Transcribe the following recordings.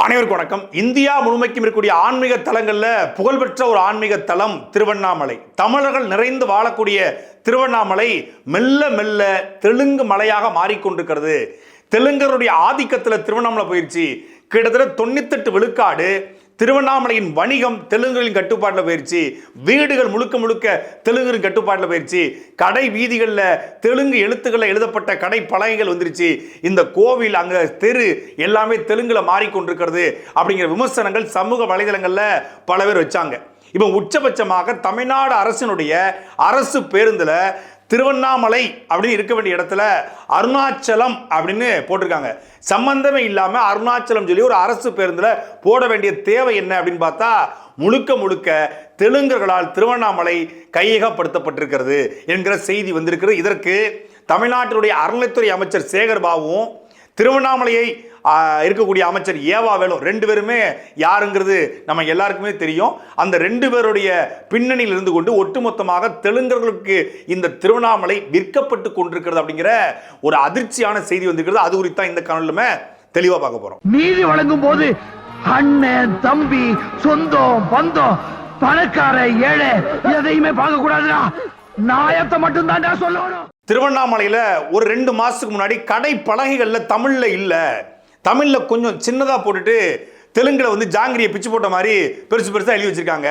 அனைவருக்கும் வணக்கம். இந்தியா முழுமைக்கும் இருக்கக்கூடிய ஆன்மீக தலங்களில் புகழ்பெற்ற ஒரு ஆன்மீக தலம் திருவண்ணாமலை. தமிழர்கள் நிறைந்து வாழக்கூடிய திருவண்ணாமலை மெல்ல மெல்ல தெலுங்கு மலையாக மாறிக்கொண்டிருக்கிறது. தெலுங்கருடைய ஆதிக்கத்தில் திருவண்ணாமலை போயிடுச்சு கிட்டத்தட்ட தொண்ணூத்தெட்டு விழுக்காடு திருவண்ணாமலையின் வணிகம் தெலுங்குகளின் கட்டுப்பாட்டில் போயிருச்சு. வீடுகள் முழுக்க முழுக்க தெலுங்குகளின் கட்டுப்பாட்டில் போயிடுச்சு கடை வீதிகளில் தெலுங்கு எழுத்துக்களில் எழுதப்பட்ட கடை பலகைகள் வந்துருச்சு. இந்த கோவில் அங்கே தெரு எல்லாமே தெலுங்கில் மாறிக்கொண்டிருக்கிறது அப்படிங்கிற விமர்சனங்கள் சமூக வலைதளங்களில் பல பேர் வச்சாங்க. இப்போ உச்சபட்சமாக தமிழ்நாடு அரசினுடைய அரசு பேருந்தில் திருவண்ணாமலை அப்படின்னு இருக்க வேண்டிய இடத்துல அருணாச்சலம் அப்படின்னு போட்டிருக்காங்க. சம்பந்தமே இல்லாமல் அருணாச்சலம் சொல்லி ஒரு அரசு பேருந்தில் போட வேண்டிய தேவை என்ன அப்படின்னு பார்த்தா முழுக்க முழுக்க தெலுங்கர்களால் திருவண்ணாமலை கையகப்படுத்தப்பட்டிருக்கிறது என்கிற செய்தி வந்திருக்கிறது. இதற்கு தமிழ்நாட்டினுடைய அறநிலைத்துறை அமைச்சர் சேகர் பாபுவும் திருவண்ணாமலையை இருக்கக்கூடிய அமைச்சர் ஏவா வேலு ரெண்டு பேருமே யாருங்கிறது நம்ம எல்லாருக்குமே தெரியும். அந்த ரெண்டு பேருடைய பின்னணியில் இருந்து கொண்டு ஒட்டுமொத்தமாக தெலுங்கர்களுக்கு இந்த திருவண்ணாமலை விற்கப்பட்டு கொண்டிருக்கிறது அப்படிங்கிற ஒரு அதிர்ச்சியான செய்தி வந்திருக்கிறது. அது குறித்து இந்த காணொலியுமே தெளிவாக பார்க்க போறோம். நீதி வழங்கும் போது அண்ணன் தம்பி சொந்தம் பந்தம் பணக்கார ஏழை எதையுமே பார்க்க கூடாதுடா நாயத்தை மட்டும் தான் சொல்லணும். திருவண்ணாமலையில் ஒரு ரெண்டு மாதத்துக்கு முன்னாடி கடை பலகைகளில் தமிழில் இல்லை. தமிழில் கொஞ்சம் சின்னதாக போட்டுட்டு தெலுங்கில் வந்து ஜாங்கிரியை பிச்சு போட்ட மாதிரி பெருசு பெருசாக எழுதி வச்சிருக்காங்க.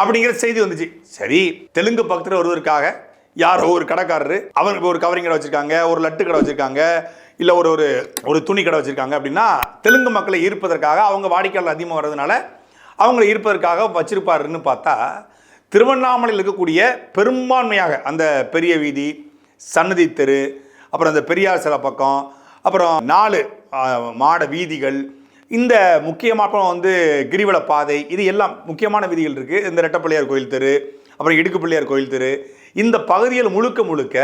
அப்படிங்கிற செய்தி வந்துச்சு. சரி தெலுங்கு பக்கத்தில் வருவதற்காக யாரோ ஒரு கடைக்காரரு அவருக்கு ஒரு கவரிங் கடை வச்சிருக்காங்க ஒரு லட்டு கடை வச்சிருக்காங்க இல்லை ஒரு ஒரு ஒரு துணி கடை வச்சிருக்காங்க அப்படின்னா தெலுங்கு மக்களை ஈர்ப்பதற்காக அவங்க வாடிக்கையாளர் அதிகமாக வர்றதுனால அவங்கள ஈர்ப்பதற்காக வச்சிருப்பாருன்னு பார்த்தா திருவண்ணாமலையில் இருக்கக்கூடிய பெரும்பான்மையாக அந்த பெரிய வீதி சன்னதி தெரு அப்புறம் அந்த பெரியார் சில பக்கம் அப்புறம் நாலு மாட வீதிகள் இந்த முக்கியமாக அப்புறம் வந்து கிரிவல பாதை இது எல்லாம் முக்கியமான வீதிகள் இருக்குது இந்த ரெட்டப்பிள்ளையார் கோயில் தெரு அப்புறம் இடுக்கு பிள்ளையார் கோயில் தெரு. இந்த பகுதியில் முழுக்க முழுக்க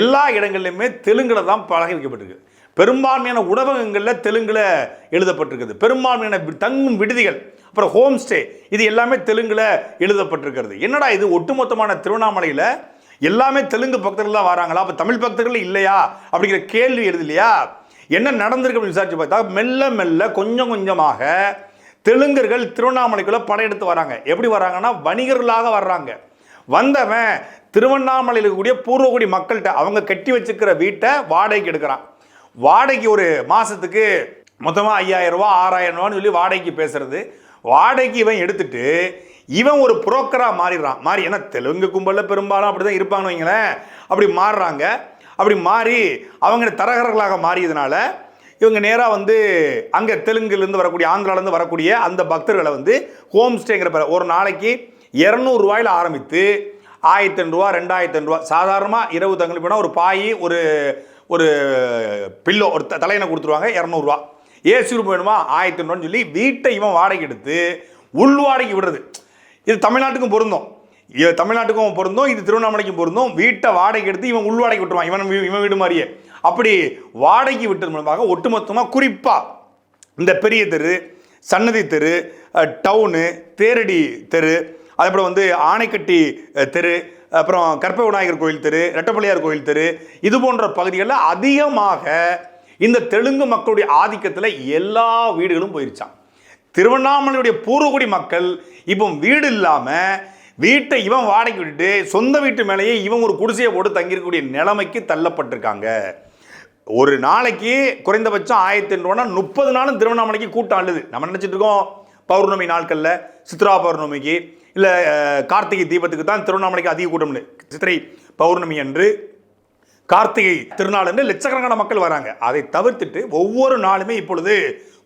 எல்லா இடங்கள்லையுமே தெலுங்கில் தான் பழகி வைக்கப்பட்டிருக்கு. பெரும்பான்மையான உணவகங்களில் தெலுங்கில் எழுதப்பட்டிருக்குது பெரும்பான்மையான வி- தங்கும் விடுதிகள் அப்புறம் ஹோம் ஸ்டே இது எல்லாமே தெலுங்கில் எழுதப்பட்டிருக்கிறது. என்னடா இது? ஒட்டுமொத்தமான திருவண்ணாமலையில் எல்லாமே தெலுங்கு பக்தர்கள் தான் வராங்களா? அப்போ தமிழ் பக்தர்கள் இல்லையா? அப்படிங்கிற கேள்வி எழுது இல்லையா என்ன நடந்திருக்கு அப்படின்னு விசாரிச்சு பார்த்தா மெல்ல மெல்ல கொஞ்சம் கொஞ்சமாக தெலுங்கர்கள் திருவண்ணாமலைக்குள்ளே படையெடுத்து வராங்க. எப்படி வராங்கன்னா வணிகர்களாக வர்றாங்க. வந்தவன் திருவண்ணாமலையில் இருக்கக்கூடிய பூர்வகுடி மக்கள்கிட்ட அவங்க கட்டி வச்சுக்கிற வீட்டை வாடகைக்கு எடுக்கிறான். வாடகைக்கு ஒரு மாதத்துக்கு மொத்தமாக ஐயாயிரம் ரூபா ஆறாயிரம் ரூபான்னு சொல்லி வாடகைக்கு பேசுறது. வாடகைக்கு இவன் எடுத்துட்டு இவன் ஒரு புரோக்கராக மாறிடுறான். மாறி ஏன்னா தெலுங்கு கும்பலில் பெரும்பாலும் அப்படி தான் இருப்பாங்கன்னு வைங்களேன். அப்படி மாறுறாங்க. அப்படி மாறி அவங்க தரகர்களாக மாறியதுனால இவங்க நேராக வந்து அங்கே தெலுங்குலேருந்து வரக்கூடிய ஆந்திராலேருந்து வரக்கூடிய அந்த பக்தர்களை வந்து ஹோம் ஸ்டேங்கிற பேர் ஒரு நாளைக்கு இரநூறுவாயில் ஆரம்பித்து ஆயிரத்தி ரெண்டு ரூபா ரெண்டாயிரத்தி ரெண்டு ரூபா சாதாரணமாக இரவு தங்கி போனால் ஒரு பாய் ஒரு ஒரு பில்லோ ஒரு த- தலையணை கொடுத்துருவாங்க இரநூறுவா. ஏசி ரூம் வேணுமா? ஆயிரத்தி ரெண்டு சொல்லி வீட்டை இவன் வாடகை எடுத்து உள் வாடகை விடுறது. இது தமிழ்நாட்டுக்கும் பொருந்தும். இது தமிழ்நாட்டுக்கும் பொருந்தும் இது திருவண்ணாமலைக்கும் பொருந்தும். வீட்டை வாடகை எடுத்து இவன் உள் வாடகை விட்டுருவான். இவன் இவன் வீடு மாதிரியே. அப்படி வாடகை விட்டது மூலமாக ஒட்டுமொத்தமாக குறிப்பாக இந்த பெரிய தெரு சன்னதி தெரு டவுனு தேரடி தெரு அதேபோல் வந்து ஆனைக்கட்டி தெரு அப்புறம் கற்ப விநாயகர் கோயில் தெரு ரெட்டப்பள்ளியார் கோயில் தெரு இது போன்ற பகுதிகளில் அதிகமாக இந்த தெலுங்கு மக்களுடைய ஆதிக்கத்தில் எல்லா வீடுகளும் போயிருச்சான் திருவண்ணாமலையுடைய பூர்வகுடி மக்கள் இப்போ வீடு இல்லாமல் வீட்டை இவன் வாடகை விட்டுட்டு சொந்த வீட்டு மேலேயே இவன் ஒரு குடிசையை போட்டு தங்கியிருக்கக்கூடிய நிலைமைக்கு தள்ளப்பட்டிருக்காங்க. ஒரு நாளைக்கு குறைந்தபட்சம் ஆயிரத்தி எண்ணூறுனா முப்பது நாளும் திருவண்ணாமலைக்கு கூட்டம் அல்லது நம்ம நினச்சிட்டு இருக்கோம் பௌர்ணமி நாட்களில் சித்ரா பௌர்ணமிக்கு. இல்லை கார்த்திகை தீபத்துக்கு தான் திருவண்ணாமலைக்கு அதிக கூட்டம்னு சித்திரை பௌர்ணமி அன்று கார்த்திகை திருநாள் என்று லட்சக்கணக்கான மக்கள் வராங்க. அதை தவிர்த்துட்டு ஒவ்வொரு நாளுமே இப்பொழுது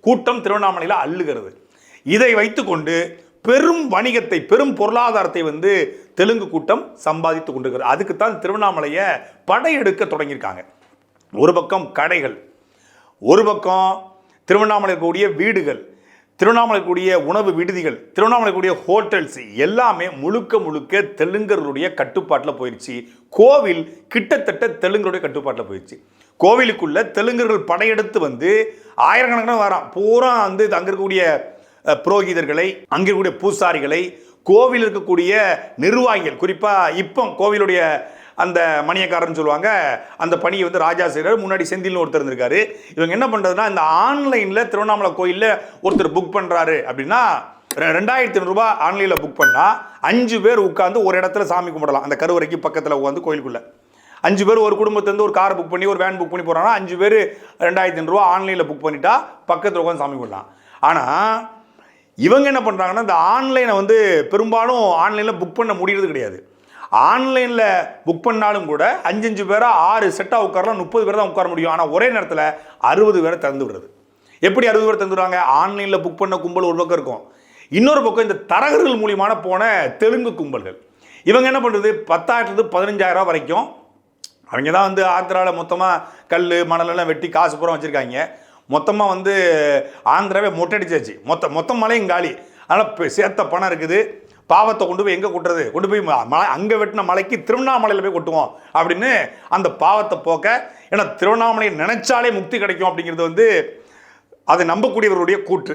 கூட்டம் திருவண்ணாமலையில் அள்ளுகிறது. இதை வைத்துக்கொண்டு பெரும் வணிகத்தை பெரும் பொருளாதாரத்தை வந்து தெலுங்கு கூட்டம் சம்பாதித்து கொண்டிருக்கிறது. அதுக்கு தான் திருவண்ணாமலையை படையெடுக்க தொடங்கியிருக்காங்க. ஒரு பக்கம் கடைகள் ஒரு பக்கம் திருவண்ணாமலை இருக்கக்கூடிய வீடுகள் திருவண்ணாமலை கூடிய உணவு விடுதிகள் திருவண்ணாமலை கூடிய ஹோட்டல்ஸ் எல்லாமே முழுக்க முழுக்க தெலுங்கர்களுடைய கட்டுப்பாட்டில் போயிடுச்சு கோவில் கிட்டத்தட்ட தெலுங்கருடைய கட்டுப்பாட்டில் போயிடுச்சு கோவிலுக்குள்ள தெலுங்கர்கள் படையெடுத்து வந்து ஆயிரக்கணக்கான வரான் பூரா வந்து அங்கே இருக்கக்கூடிய புரோகிதர்களை அங்கே இருக்கக்கூடிய பூசாரிகளை கோவில் இருக்கக்கூடிய நிர்வாகிகள் குறிப்பாக இப்போ கோவிலுடைய அந்த மணியக்காரன் சொல்லுவாங்க அந்த பணியை வந்து ராஜா செய்கிறார் முன்னாடி செந்தில்னு ஒருத்தர் இருந்திருக்காரு. இவங்க என்ன பண்ணுறதுன்னா இந்த ஆன்லைனில் திருவண்ணாமலை கோயிலில் ஒருத்தர் புக் பண்ணுறாரு அப்படின்னா ரெ- ரெண்டாயிரத்தி ஐநூறுரூபா ஆன்லைனில் புக் பண்ணால் அஞ்சு பேர் உட்காந்து ஒரு இடத்துல சாமி கும்பிடலாம். அந்த கருவறைக்கு பக்கத்தில் உட்காந்து கோயிலுக்குள்ளே. அஞ்சு பேர் ஒரு குடும்பத்துலேருந்து ஒரு கார் புக் பண்ணி ஒரு வேன் புக் பண்ணி போகிறாங்கன்னா அஞ்சு பேர் ரெண்டாயிரத்தி ஐநூறுரூவா ஆன்லைனில் புக் பண்ணிட்டா பக்கத்தில் உட்காந்து சாமி கும்பிடலாம். ஆனால் இவங்க என்ன பண்ணுறாங்கன்னா இந்த ஆன்லைனை வந்து பெரும்பாலும் ஆன்லைனில் புக் பண்ண முடியறது கிடையாது. ஆன்லைனில் புக் பண்ணாலும் கூட அஞ்சஞ்சு பேராக ஆறு செட்டாக உட்காரலாம் முப்பது பேர் தான் உட்கார முடியும். ஆனால் ஒரே நேரத்தில் அறுபது பேரை திறந்து விடுறது. எப்படி அறுபது பேர் தந்துடுவாங்க ஆன்லைனில் புக் பண்ண கும்பல் ஒரு பக்கம் இருக்கும். இன்னொரு பக்கம் இந்த தரகர்கள் மூலியமான போன தெலுங்கு கும்பல்கள். இவங்க என்ன பண்ணுறது பத்தாயிரத்துலேருந்து பதினஞ்சாயிரம் வரைக்கும் அவங்க தான் வந்து ஆந்திராவில் மொத்தமாக கல் மணலெல்லாம் வெட்டி காசு பூரா வச்சுருக்காங்க. மொத்தமாக வந்து ஆந்திராவே மொட்டடிச்சாச்சு மொத்த மொத்தம் மலையும் காலி. அதனால் இப்போ சேர்த்த பணம் இருக்குது. பாவத்தை கொண்டு போய் எங்கே கொட்டுறது? கொண்டு போய் மலை அங்கே வெட்டின மலைக்கு திருவண்ணாமலையில் போய் கொட்டுவோம். அப்படின்னு அந்த பாவத்தை போக்க ஏன்னா திருவண்ணாமலையை நினைச்சாலே முக்தி கிடைக்கும் அப்படிங்கிறது வந்து அதை நம்பக்கூடியவருடைய கூற்று.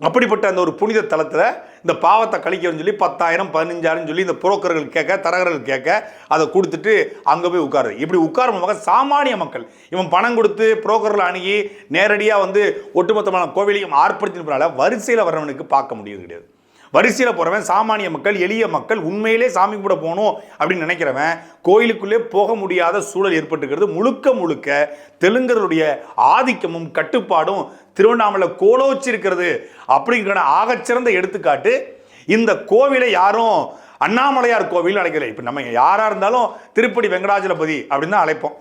அப்படிப்பட்ட அந்த ஒரு புனித தலத்தில் இந்த பாவத்தை கழிக்கணும்னு சொல்லி பத்தாயிரம் பதினஞ்சாயிரம் சொல்லி இந்த புரோக்கர்கள் கேட்க தரகர்கள் கேட்க அதை கொடுத்துட்டு அங்கே போய் உட்காரு இப்படி உட்காரும் சாமானிய மக்கள் இவன் பணம் கொடுத்து புரோக்கர்கள் அணுகி நேரடியாக வந்து ஒட்டுமொத்தமான கோவிலையும் ஆர்ப்பரித்தினால வரிசையில் வர்றவனுக்கு பார்க்க முடியுது கிடையாது. வரிசையில் போகிறவன் சாமானிய மக்கள் எளிய மக்கள் உண்மையிலே சாமி கும்பிட போகணும் அப்படின்னு நினைக்கிறவன் கோயிலுக்குள்ளே போக முடியாத சூழல் ஏற்பட்டுக்கிறது. முழுக்க முழுக்க தெலுங்கர்களுடைய ஆதிக்கமும் கட்டுப்பாடும் திருவண்ணாமலை கோலோச்சிருக்கிறது அப்படிங்கிற ஆகச்சிறந்த எடுத்துக்காட்டு இந்த கோவிலை யாரும் அண்ணாமலையார் கோவில் அழைக்கல இப்போ நம்ம யாராக இருந்தாலும் திருப்பதி வெங்கடாஜலபதி அப்படின்னு தான் அழைப்போம்.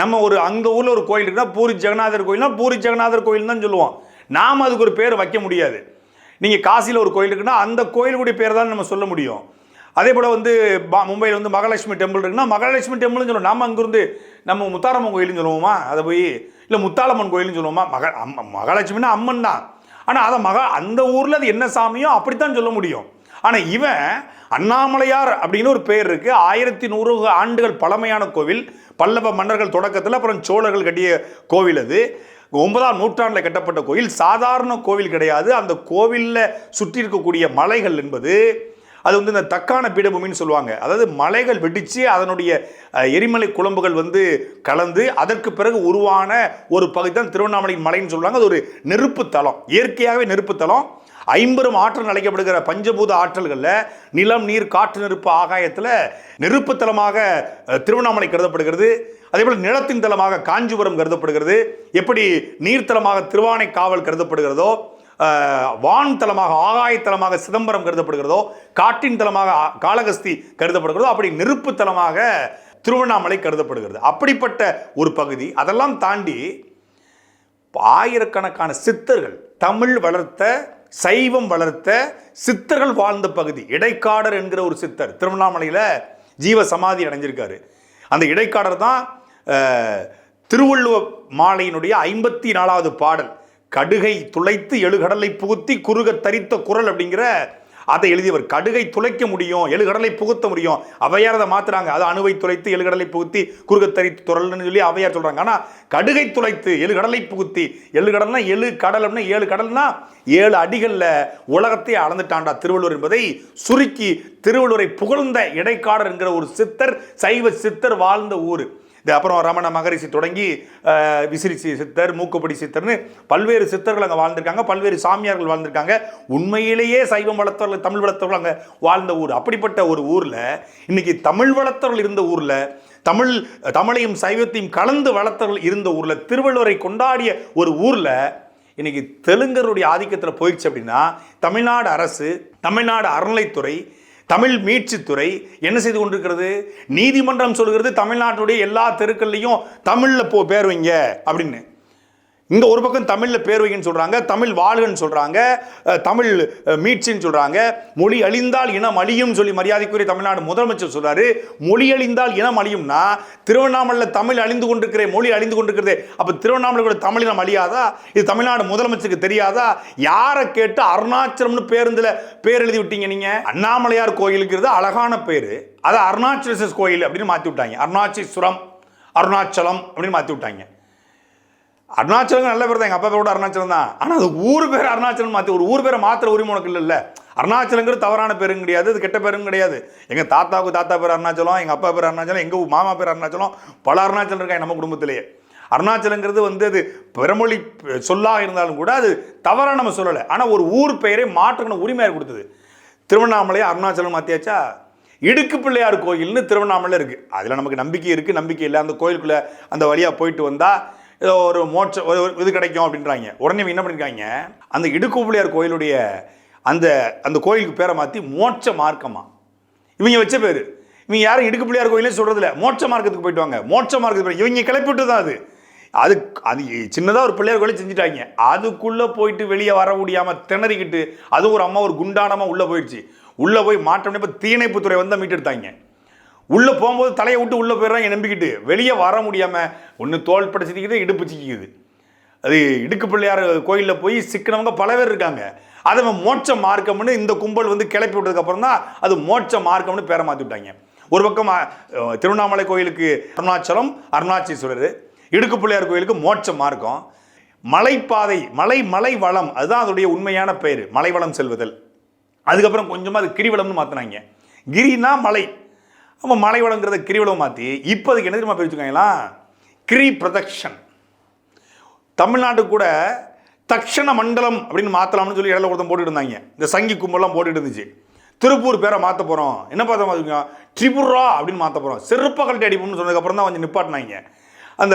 நம்ம ஒரு அந்த ஊரில் ஒரு கோயில் இருக்குன்னா பூரி ஜெகநாதர் கோயில்னா பூரி ஜெகநாதர் கோயில் தான் சொல்லுவோம். நாம் அதுக்கு ஒரு பேர் வைக்க முடியாது. நீங்கள் காசியில் ஒரு கோயில் இருக்குன்னா அந்த கோயிலுடைய பேர் தான் நம்ம சொல்ல முடியும். அதே போல் வந்து பா- மும்பையில் வந்து மகாலட்சுமி டெம்பிள் இருக்குன்னா மகாலட்சுமி டெம்பிள்னு சொல்லுவோம். நம்ம அங்கேருந்து நம்ம முத்தாரம்மன் கோயில்னு சொல்லுவோமா? அதை போய் இல்லை முத்தாளம்மன் கோயில்னு சொல்லுவோமா? மக அம்ம மகாலட்சுமின்னா அம்மன் தான். ஆனால் அதை மகா அந்த ஊரில் அது என்ன சாமியோ அப்படித்தான் சொல்ல முடியும். ஆனால் இவன் அண்ணாமலையார் அப்படின்னு ஒரு பேர் இருக்குது ஆயிரத்தி நூறு ஆண்டுகள் பழமையான கோவில். பல்லவ மன்னர்கள் தொடக்கத்தில் அப்புறம் சோழர்கள் கட்டிய கோவில் அது. ஒன்பதாம் நூற்றாண்டில் கட்டப்பட்ட கோயில் சாதாரண கோவில் கிடையாது. அந்த கோவிலில் சுற்றி இருக்கக்கூடிய மலைகள் என்பது அது வந்து இந்த தக்கான பீடபூமின்னு சொல்லுவாங்க. அதாவது மலைகள் வெடித்து அதனுடைய எரிமலை குழம்புகள் வந்து கலந்து அதற்கு பிறகு உருவான ஒரு பகுதி தான் திருவண்ணாமலை மலைன்னு சொல்லுவாங்க. அது ஒரு நெருப்பு தளம். இயற்கையாகவே நெருப்பு தளம். ஐம்பெரும் ஆற்றல் அழைக்கப்படுகிற பஞ்சபூத ஆற்றல்களில் நிலம் நீர் காற்று நெருப்பு ஆகாயத்தில் நெருப்பு தலமாக திருவண்ணாமலை கருதப்படுகிறது. அதே போல் நிலத்தின் தலமாக காஞ்சிபுரம் கருதப்படுகிறது. எப்படி நீர்த்தலமாக திருவானை காவல் கருதப்படுகிறதோ வான்தலமாக வான் தலமாக ஆகாய தலமாக சிதம்பரம் கருதப்படுகிறதோ காட்டின் தலமாக காலகஸ்தி காளகஸ்தி கருதப்படுகிறதோ அப்படி நெருப்பு தலமாக திருவண்ணாமலை கருதப்படுகிறது. அப்படிப்பட்ட ஒரு பகுதி. அதெல்லாம் தாண்டி ஆயிரக்கணக்கான சித்தர்கள் தமிழ் வளர்த்த சைவம் வளர்த்த சித்தர்கள் வாழ்ந்த பகுதி. இடைக்காடர் என்கிற ஒரு சித்தர் திருவண்ணாமலையில் ஜீவ சமாதி அடைஞ்சிருக்காரு. அந்த இடைக்காடர் தான் திருவள்ளுவ மாலையினுடைய ஐம்பத்தி நாலாவது பாடல் கடுகை துளைத்து எழுகடலை புகுத்தி குறுக தரித்த குரல் அப்படிங்கிற அதை எழுதியவர். கடுகை துளைக்க முடியும் எழுகடலை புகுத்த முடியும். அவையார் அதை மாத்துறாங்க. அது அணுவை துளைத்து எழுகடலை புகுத்தி குறுகத்தரித்து துறல்னு சொல்லி அவையார் சொல்றாங்க. ஆனா கடுகை துளைத்து எழுகடலை புகுத்தி எழுகடல்னா எழு கடல் அப்படின்னா ஏழு கடல்னா ஏழு அடிகள்ல உலகத்தை அளந்துட்டாண்டா திருவள்ளுவர் என்பதை சுருக்கி திருவள்ளுவரை புகழ்ந்த இடைக்காடர் என்கிற ஒரு சித்தர் சைவ சித்தர் வாழ்ந்த ஊர். இது அப்புறம் ரமண மகரிஷி தொடங்கி விசிறிச்சி சித்தர் மூக்குப்படி சித்தர்னு பல்வேறு சித்தர்கள் அங்கே வாழ்ந்திருக்காங்க பல்வேறு சாமியார்கள் வாழ்ந்திருக்காங்க. உண்மையிலேயே சைவம் வளர்த்தவர்கள் தமிழ் வளர்த்தவர்கள் அங்கே வாழ்ந்த ஊர். அப்படிப்பட்ட ஒரு ஊரில் இன்னைக்கு தமிழ் வளர்த்தவர்கள் இருந்த ஊரில் தமிழ் தமிழையும் சைவத்தையும் கலந்து வளர்த்தவர்கள் இருந்த ஊரில் திருவள்ளுவரை கொண்டாடிய ஒரு ஊரில் இன்றைக்கி தெலுங்கருடைய ஆதிக்கத்தில் போயிடுச்சு அப்படின்னா தமிழ்நாடு அரசு தமிழ்நாடு அறநிலைத்துறை தமிழ் மீட்சித்துறை என்ன செய்து கொண்டிருக்கிறது? நீதிமன்றம் சொல்கிறது தமிழ்நாட்டுடைய எல்லா தெருக்கள்லையும் தமிழில் போ பேர் வைங்க அப்படின்னு. இந்த ஒரு பக்கம் தமிழில் பேர் வைக்கன்னு சொல்கிறாங்க தமிழ் வாழ்கன்னு சொல்கிறாங்க தமிழ் மீட்சின்னு சொல்கிறாங்க மொழி அழிந்தால் இனம் அழியும் சொல்லி மரியாதைக்குரிய தமிழ்நாடு முதலமைச்சர் சொல்கிறாரு மொழி அழிந்தால் இனம் அழியும்னா திருவண்ணாமலையில் தமிழ் அழிந்து கொண்டிருக்கிற மொழி அழிந்து கொண்டிருக்கிறது. அப்போ திருவண்ணாமலை கூட தமிழ் இனம் அழியாதா? இது தமிழ்நாடு முதலமைச்சருக்கு தெரியாதா? யாரை கேட்டு அருணாச்சலம்னு பேருந்தில் பேர் எழுதி விட்டீங்க நீங்கள் அண்ணாமலையார் கோயிலுங்கிறது அழகான பேர். அதை அருணாச்சலேஸ்வர் கோயில் அப்படின்னு மாற்றி விட்டாங்க. அருணாச்சீஸ்வரம் அருணாச்சலம் அப்படின்னு மாற்றி விட்டாங்க. அருணாச்சலம் நல்ல பேர் தான். எங்கள் அப்பா பேரோட அருணாச்சலம் தான். ஆனால் அது ஊர் பேர் அருணாச்சலம் மாற்றி ஒரு ஊர் பேரை மாத்திர உரிமை உனக்கு இல்லைல்ல அருணாச்சலங்கிறது தவறான பேரும் கிடையாது அது கெட்ட பேரும் கிடையாது. எங்கள் தாத்தாவுக்கு தாத்தா பேர் அருணாச்சலம் எங்கள் அப்பா பேர் அருணாச்சலம் எங்கள் மாமா பேர் அருணாச்சலம் பல அருணாச்சலம் இருக்காங்க நம்ம குடும்பத்திலேயே. அருணாச்சலங்கிறது வந்து அது பிறமொழி சொல்லாக இருந்தாலும் கூட அது தவறாக நம்ம சொல்லலை. ஆனால் ஒரு ஊர் பெயரை மாற்றணும் உரிமையாக கொடுத்தது? திருவண்ணாமலையை அருணாச்சலம் மாற்றியாச்சா இடுக்கு பிள்ளையார் கோயில்னு திருவண்ணாமலை இருக்குது அதில் நமக்கு நம்பிக்கை இருக்குது நம்பிக்கை இல்லை. அந்த கோயிலுக்குள்ளே அந்த வழியாக போயிட்டு வந்தால் ஏதோ ஒரு மோட்ச ஒரு ஒரு இது கிடைக்கும் அப்படின்றாங்க. உடனே என்ன பண்ணியிருக்காங்க அந்த இடுக்கு பிள்ளையார் கோயிலுடைய அந்த அந்த கோயிலுக்கு பேரை மாற்றி மோட்ச மார்க்கமா. இவங்க வச்ச பேர். இவங்க யாரும் இடுக்கு பிள்ளையார் கோயிலே சொல்கிறதில்ல மோட்ச மார்க்கத்துக்கு போயிட்டு வாங்க. மோட்ச மார்க்கத்துக்கு இவங்க கிளப்பிட்டு தான் அது. அது அது சின்னதாக ஒரு பிள்ளையார் கோயிலை செஞ்சுட்டாங்க. அதுக்குள்ளே போயிட்டு வெளியே வர முடியாமல் திணறிக்கிட்டு அது ஒரு அம்மா ஒரு குண்டானமாக உள்ளே போயிடுச்சு. உள்ளே போய் மாற்றம்னே இப்போ தீயணைப்புத்துறை வந்து மீட்டெடுத்தாங்க. உள்ளே போகும்போது தலையை விட்டு உள்ளே போயிடுறாங்க நம்பிக்கிட்டு. வெளியே வர முடியாமல் ஒன்று தோல் படைச்சிக்கிது இடுப்பு சிக்கிக்குது. அது இடுக்கு பிள்ளையார் கோயிலில் போய் சிக்கினவங்க பல பேர் இருக்காங்க. அதை மோட்ச மார்க்கம்னு இந்த கும்பல் வந்து கிளப்பி விட்டதுக்கப்புறம் தான் அது மோட்ச மார்க்கம்னு பேரை மாற்றி விட்டாங்க. ஒரு பக்கம் திருவண்ணாமலை கோயிலுக்கு அருணாச்சலம் அருணாச்சீஸ்வரர் இடுக்கு பிள்ளையார் கோயிலுக்கு மோட்ச மார்க்கம். மலைப்பாதை மலை மலை வளம் அதுதான் அதோடைய உண்மையான பெயர். மலைவளம் செல்வதல். அதுக்கப்புறம் கொஞ்சமாக அது கிரிவலம்னு மாற்றினாங்க கிரினா மலை. நம்ம மலை வளங்கிறத கிரிவலம் மாற்றி இப்போதைக்கு என்ன தெரியுமா பிரிச்சுக்காங்களா கிரி பிரதக்ஷன். தமிழ்நாட்டு கூட தக்ஷண மண்டலம் அப்படின்னு மாற்றலாம்னு சொல்லி இடையில ஒருத்தன் போட்டுட்டு இருந்தாங்க. இந்த சங்கி கும்பலாம் போட்டுட்டு இருந்துச்சு. திருப்பூர் பேரை மாற்ற போகிறோம் என்ன பார்த்தா பார்த்துக்கோங்க திரிபுரா அப்படின்னு மாற்ற போகிறோம் செருப்ப கழட்டி அடிப்போம்னு சொன்னதுக்கப்புறம் தான் கொஞ்சம் நிப்பாட்டினாங்க. அந்த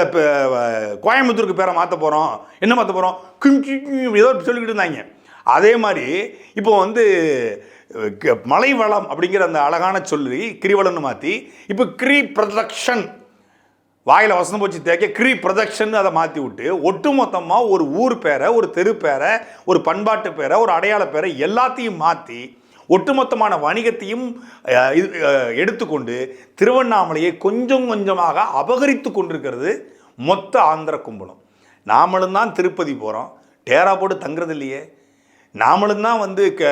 கோயம்புத்தூருக்கு பேரை மாற்ற போகிறோம் என்ன மாற்ற போகிறோம் கிஞ்சி ஏதோ சொல்லிக்கிட்டு இருந்தாங்க. அதே மாதிரி இப்போ வந்து மலை வளம் அப்படிங்கிற அந்த அழகான சொல்லி கிரிவலம்னு மாற்றி இப்போ கிரி பிரதக்ஷன். வாயில் வசனம் போச்சு தேக்க கிரி ப்ரொஜெக்ஷன் அதை மாற்றி விட்டு மொத்தமாக ஒரு ஊர் பேரை ஒரு தெரு பேரை ஒரு பண்பாட்டு பேரை ஒரு அடையாள பேரை எல்லாத்தையும் மாற்றி ஒட்டுமொத்தமான வணிகத்தையும் எடுத்துக்கொண்டு திருவண்ணாமலையை கொஞ்சம் கொஞ்சமாக அபகரித்து கொண்டிருக்கிறது மொத்த ஆந்திர கும்பலம். நாமளும் தான் திருப்பதி போகிறோம் டேரா போட்டு தங்குறது இல்லையே. நாமளும் தான் வந்து க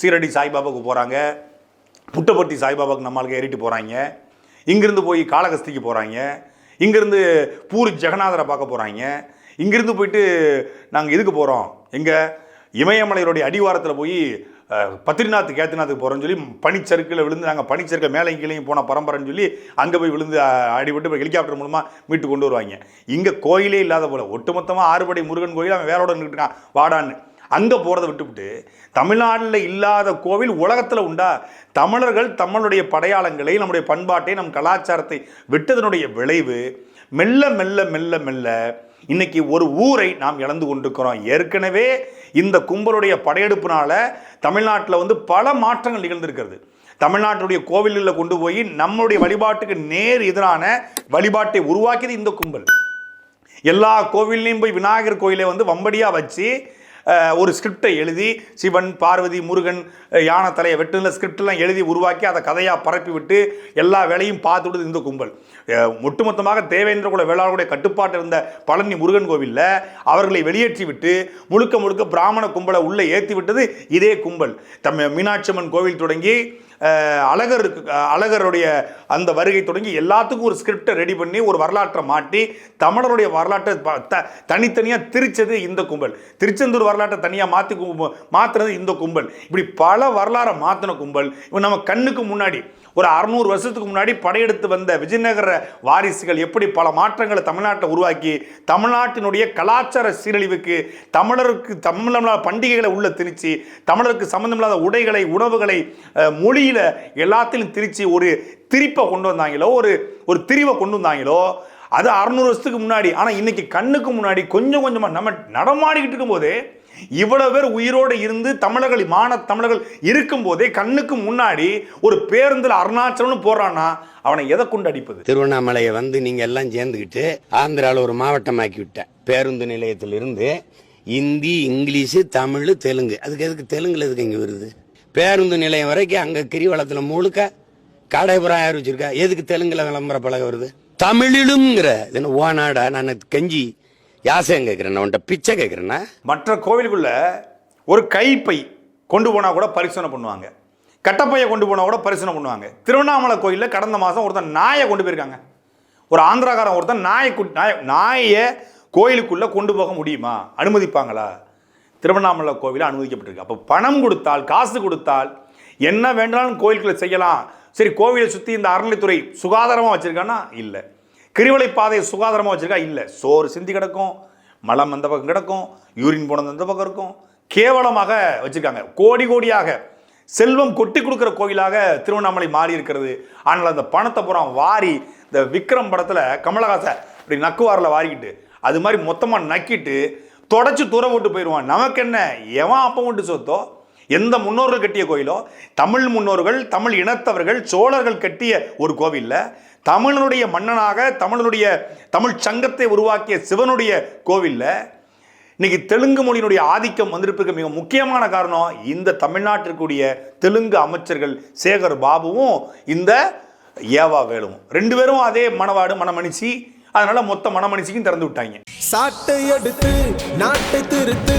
சீரடி சாய்பாபாவுக்கு போகிறாங்க புட்டபர்த்தி சாய்பாபாவுக்கு நம்மளுக்கு ஏறிட்டு போகிறாங்க இங்கேருந்து போய் காளகஸ்திக்கு போகிறாங்க இங்கேருந்து பூரி ஜெகநாதரை பார்க்க போகிறாங்க இங்கேருந்து போயிட்டு நாங்கள் இதுக்கு போகிறோம் எங்கள் இமயமலையருடைய அடிவாரத்தில் போய் பத்ரிநாத் கேத்ரிநாத்துக்கு போகிறோம்னு சொல்லி பனிச்சறுக்கில் விழுந்து நாங்கள் பனிச்சறுக்க மேலே கீழேயும் போன பரம்பரைன்னு சொல்லி அங்கே போய் விழுந்து அடிபட்டு போய் ஹெலிகாப்டர் மூலமாக மீட்டு கொண்டு வருவாங்க. இங்கே கோயிலே இல்லாத போல. ஒட்டுமொத்தமாக ஆறுபடை முருகன் கோயில் அவன் வேறோட நின்றுட்டு வாடான்னு. அங்கே போகிறத விட்டுவிட்டு தமிழ்நாட்டில் இல்லாத கோவில் உலகத்தில் உண்டா? தமிழர்கள் தமிழுடைய படையாளங்களை நம்முடைய பண்பாட்டை நம் கலாச்சாரத்தை விட்டதனுடைய விளைவு மெல்ல மெல்ல மெல்ல மெல்ல இன்னைக்கு ஒரு ஊரை நாம் இழந்து கொண்டிருக்கிறோம். ஏற்கனவே இந்த கும்பலுடைய படையெடுப்புனால தமிழ்நாட்டில் வந்து பல மாற்றங்கள் நிகழ்ந்திருக்கிறது. தமிழ்நாட்டுடைய கோவில்களில் கொண்டு போய் நம்மளுடைய வழிபாட்டுக்கு நேர் எதிரான வழிபாட்டை உருவாக்கியது இந்த கும்பல். எல்லா கோவில்லையும் போய் விநாயகர் கோயிலை வந்து வம்படியாக வச்சு ஒரு ஸ்கிரிப்டை எழுதி சிவன் பார்வதி முருகன் யானை தலையை வெட்டுன ஸ்கிரிப்டெல்லாம் எழுதி உருவாக்கி அதை கதையாக பரப்பி விட்டு எல்லா வேலையும் பார்த்து விடுது இந்த கும்பல். ஒட்டுமொத்தமாக தேவேந்திர குல வேளாளருடைய கட்டுப்பாட்டு இருந்த பழனி முருகன் கோவிலில் அவர்களை வெளியேற்றி விட்டு முழுக்க முழுக்க பிராமண கும்பலை உள்ளே ஏற்றி விட்டது இதே கும்பல். தம் மீனாட்சி அம்மன் கோவில் தொடங்கி அழகர் அழகருடைய அந்த வருகை தொடங்கி எல்லாத்துக்கும் ஒரு ஸ்கிரிப்டை ரெடி பண்ணி ஒரு வரலாற்றை மாட்டி தமிழருடைய வரலாற்றை தனித்தனியாக திரிச்சது இந்த கும்பல். திருச்செந்தூர் வரலாற்றை தனியாக மாற்றி மாற்றுறது இந்த கும்பல். இப்படி பல வரலாறை மாற்றின கும்பல். இவன் நம்ம கண்ணுக்கு முன்னாடி ஒரு அறநூறு வருஷத்துக்கு முன்னாடி படையெடுத்து வந்த விஜயநகர வாரிசுகள் எப்படி பல மாற்றங்களை தமிழ்நாட்டை உருவாக்கி தமிழ்நாட்டினுடைய கலாச்சார சீரழிவுக்கு தமிழருக்கு தமிழ பண்டிகைகளை உள்ள திணிச்சு தமிழருக்கு சம்மந்தமில்லாத உடைகளை உணவுகளை மொழியில் மொழியில எல்லாத்திலும் திரிச்சு ஒரு திரிப்பை கொண்டு வந்தாங்களோ ஒரு ஒரு திரிவை கொண்டு வந்தாங்களோ அது அறநூறு வருஷத்துக்கு முன்னாடி. ஆனால் இன்னைக்கு கண்ணுக்கு முன்னாடி கொஞ்சம் கொஞ்சமாக நம்ம நடமாடிக்கிட்டு இருக்கும்போதே இவ்வளவு பேர் உயிரோடு இருந்து தமிழர்கள் மான தமிழர்கள் இருக்கும்போதே கண்ணுக்கு முன்னாடி ஒரு பேருந்தில் அருணாச்சலம்னு போறான்னா அவனை எதை கொண்டு அடிப்பது? திருவண்ணாமலையை வந்து நீங்க எல்லாம் சேர்ந்துக்கிட்டு ஆந்திரால ஒரு மாவட்டமாக்கி விட்டேன் பேருந்து நிலையத்திலிருந்து இந்தி இங்கிலீஷு தமிழ் தெலுங்கு. அதுக்கு எதுக்கு தெலுங்குல எதுக்கு இங்கே வருது? பேருந்து நிலையம் வரைக்கும் அங்கே கிரிவலத்தில் முழுக்க கடைபுறம் யார் வச்சிருக்கா? எதுக்கு தெலுங்குல விளம்பர பழக வருது? தமிழிலும்ங்கிற ஓ நாடா நான் கெஞ்சி யாசகம் கேட்கிறேன்? உன்ட்ட பிச்சை கேட்குறேண்ணா மற்ற கோவிலுக்குள்ள ஒரு கைப்பை கொண்டு போனால் கூட பரிசோதனை பண்ணுவாங்க. கட்டப்பையை கொண்டு போனால் கூட பரிசோதனை பண்ணுவாங்க. திருவண்ணாமலை கோயிலில் கடந்த மாதம் ஒருத்தன் நாயை கொண்டு போயிருக்காங்க. ஒரு ஆந்திராக்காரன் ஒருத்தன் நாயை நாய நாயை நாயை கோயிலுக்குள்ளே கொண்டு போக முடியுமா? அனுமதிப்பாங்களா? திருவண்ணாமலை கோவிலில் அனுமதிக்கப்பட்டிருக்கு. அப்போ பணம் கொடுத்தால் காசு கொடுத்தால் என்ன வேண்டாலும் கோயிலுக்குள்ளே செய்யலாம். சரி கோவிலை சுற்றி இந்த அறநிலைத்துறை சுகாதாரமாக வச்சுருக்கான்னா? இல்லை. கிரிவலை பாதையை சுகாதாரமாக வச்சுருக்கா? இல்லை. சோறு சிந்தி கிடக்கும் மலம் அந்த பக்கம் கிடக்கும் யூரின் போனது அந்த பக்கம் இருக்கும். கேவலமாக வச்சுருக்காங்க. கோடி கோடியாக செல்வம் கொட்டி கொடுக்குற கோயிலாக திருவண்ணாமலை மாறி இருக்கிறது. ஆனால் அந்த பணத்தை பூரா வாரி இந்த விக்ரம் படத்தில் கமலஹாசன் இப்படி நக்குவாரில் வாரிக்கிட்டு அது மாதிரி மொத்தமாக நக்கிட்டு தொடச்சி தூர விட்டு போயிடுவான் நமக்கு என்ன எவன் அப்போ விட்டு சொத்தோ? எந்த முன்னோர்கள் கட்டிய கோயிலோ தமிழ் முன்னோர்கள் தமிழ் இனத்தவர்கள் சோழர்கள் கட்டிய ஒரு கோவிலில் தமிழனுடைய மன்னனாக தமிழனுடைய தமிழ் சங்கத்தை உருவாக்கிய சிவனுடைய கோவிலில் இன்னைக்கு தெலுங்கு மொழியினுடைய ஆதிக்கம் வந்திருப்பதுக்கு மிக முக்கியமான காரணம் இந்த தமிழ்நாட்டிற்குரிய தெலுங்கு அமைச்சர்கள் சேகர் பாபுவும் இந்த ஏவா வேலுவும். ரெண்டு பேரும் அதே மணவாடு மணமணிச்சி அதனால மொத்த மணமணிச்சிக்கும் திறந்து விட்டாங்க. சாட்டை எடுத்து நாட்டை திருத்து